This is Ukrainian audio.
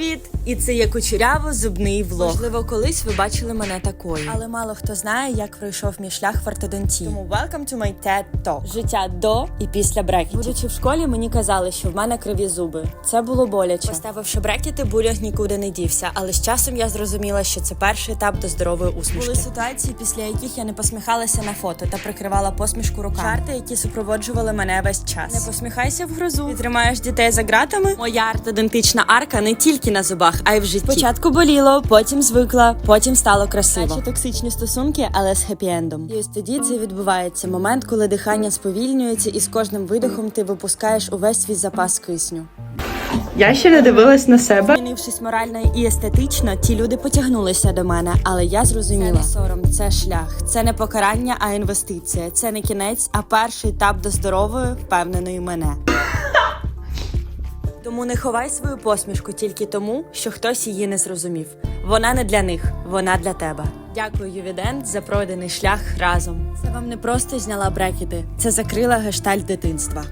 привіт! І це є кучеряво зубний влог. Можливо, колись ви бачили мене такою. Але мало хто знає, як пройшов мій шлях в ортодонтії. Тому welcome to my TED Talk. Життя до і після брекетів. Будучи в школі, мені казали, що в мене криві зуби. Це було боляче. Поставивши брекети, бульох нікуди не дівся. Але з часом я зрозуміла, що це перший етап до здорової усмішки. Були ситуації, після яких я не посміхалася на фото та прикривала посмішку руками. Жарти, які супроводжували мене весь час. Не посміхайся в грозу. Ти тримаєш дітей за ґратами. Моя ортодонтична арка не тільки на зубах, а й в житті. Спочатку боліло, потім звикла, потім стало красиво. Наші токсичні стосунки, але з хеппі-ендом. І ось тоді це відбувається момент, коли дихання сповільнюється, і з кожним видихом ти випускаєш увесь свій запас кисню. Я ще не дивилась на себе. Змінившись морально і естетично, ті люди потягнулися до мене, але я зрозуміла. Це не сором, це шлях, це не покарання, а інвестиція. Це не кінець, а перший етап до здорової, впевненої мене. Тому не ховай свою посмішку тільки тому, що хтось її не зрозумів. Вона не для них, вона для тебе. Дякую, Ювідент, за пройдений шлях разом. Це вам не просто зняла брекети, це закрила гештальт дитинства.